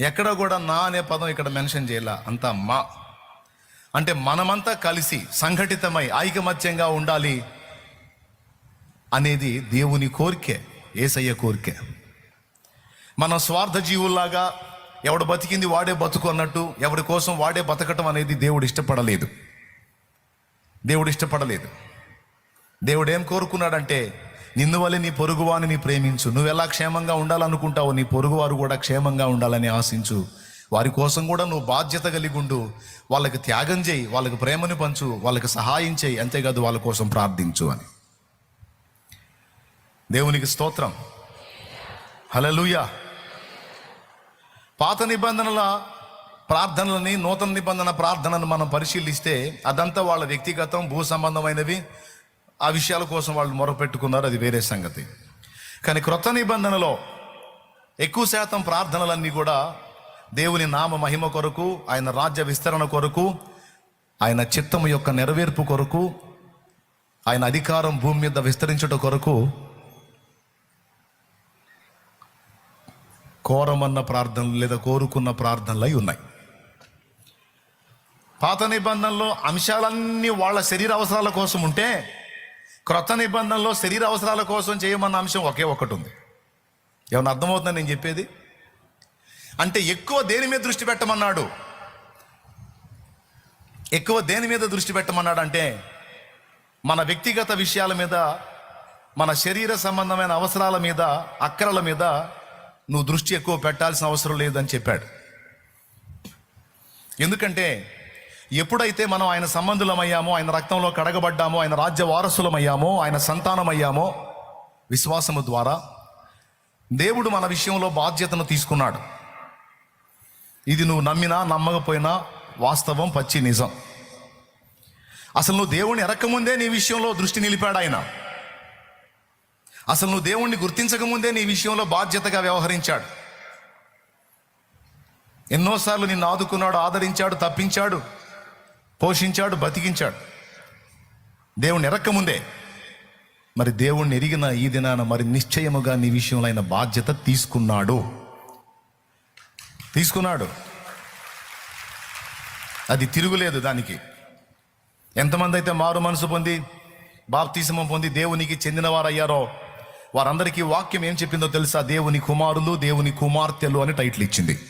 ఎక్కడ కూడా నా అనే పదం ఇక్కడ మెన్షన్ చేయాల? అంతా మా. అంటే మనమంతా కలిసి సంఘటితమై ఐకమత్యంగా ఉండాలి అనేది దేవుని కోరికే ఏసయ్య కోరికే. మన స్వార్థ జీవుల్లాగా ఎవడు బతికింది వాడే బతుకు అన్నట్టు ఎవరి కోసం వాడే బతకటం అనేది దేవుడు ఇష్టపడలేదు. దేవుడు ఇష్టపడలేదు. దేవుడు ఏం కోరుకున్నాడంటే నిన్ను వల్ల నీ పొరుగువాని నీ ప్రేమించు. నువ్వు ఎలా క్షేమంగా ఉండాలనుకుంటావో నీ పొరుగువారు కూడా క్షేమంగా ఉండాలని ఆశించు. వారి కోసం కూడా నువ్వు బాధ్యత కలిగి ఉండు. వాళ్ళకి త్యాగం చేయి వాళ్ళకి ప్రేమను పంచు వాళ్ళకి సహాయం చేయి అంతేకాదు వాళ్ళ కోసం ప్రార్థించు అని. దేవునికి స్తోత్రం. హలలుయా పాత నిబంధనల ప్రార్థనలని నూతన నిబంధన ప్రార్థనను మనం పరిశీలిస్తే అదంతా వాళ్ళ వ్యక్తిగతం భూ సంబంధమైనవి ఆ విషయాల కోసం వాళ్ళు మొరపెట్టుకున్నారు అది వేరే సంగతి. కానీ క్రొత్త నిబంధనలో ఎక్కువ శాతం ప్రార్థనలన్నీ కూడా దేవుని నామ మహిమ కొరకు ఆయన రాజ్య విస్తరణ కొరకు ఆయన చిత్తము యొక్క నెరవేర్పు కొరకు ఆయన అధికారం భూమి మీద విస్తరించుట కొరకు కోరమన్న ప్రార్థనలు లేదా కోరుకున్న ప్రార్థనలు అయి ఉన్నాయి. పాత నిబంధనలో అంశాలన్నీ వాళ్ళ శరీర అవసరాల కోసం ఉంటే క్రొత్త నిబంధనలో శరీర అవసరాల కోసం చేయమన్న అంశం ఒకే ఒకటి ఉంది ఏమన్నా అర్థమవుతుందని నేను చెప్పేది? అంటే ఎక్కువ దేని మీద దృష్టి పెట్టమన్నాడు? ఎక్కువ దేని మీద దృష్టి పెట్టమన్నాడు అంటే మన వ్యక్తిగత విషయాల మీద మన శరీర సంబంధమైన అవసరాల మీద అక్కరల మీద నువ్వు దృష్టి ఎక్కువ పెట్టాల్సిన అవసరం లేదని చెప్పాడు. ఎందుకంటే ఎప్పుడైతే మనం ఆయన సంబంధులమయ్యామో ఆయన రక్తంలో కడగబడ్డామో ఆయన రాజ్య వారసులమయ్యామో ఆయన సంతానమయ్యామో విశ్వాసము ద్వారా దేవుడు మన విషయంలో బాధ్యతను తీసుకున్నాడు. ఇది నువ్వు నమ్మినా నమ్మకపోయినా వాస్తవం పచ్చి నిజం. అసలు నువ్వు దేవుణ్ణి ఎరకముందే నీ విషయంలో దృష్టి నిలిపాడు ఆయన. అసలు నువ్వు దేవుణ్ణి గుర్తించకముందే నీ విషయంలో బాధ్యతగా వ్యవహరించాడు. ఎన్నోసార్లు నిన్ను ఆదుకున్నాడు ఆదరించాడు తప్పించాడు. పోషించాడు బతికించాడు. దేవుణ్ణి ఎరక్కముందే మరి దేవుణ్ణి ఎరిగిన ఈ దినాన మరి నిశ్చయముగా నీ విషయంలో ఆయన బాధ్యత తీసుకున్నాడు. తీసుకున్నాడు. అది తిరుగులేదు దానికి. ఎంతమంది అయితే మారు మనసు పొంది బాప్తీసమం పొంది దేవునికి చెందినవారయ్యారో వారందరికీ వాక్యం ఏం చెప్పిందో తెలుసా? దేవుని కుమారులు దేవుని కుమార్తెలు అని టైటిల్ ఇచ్చింది.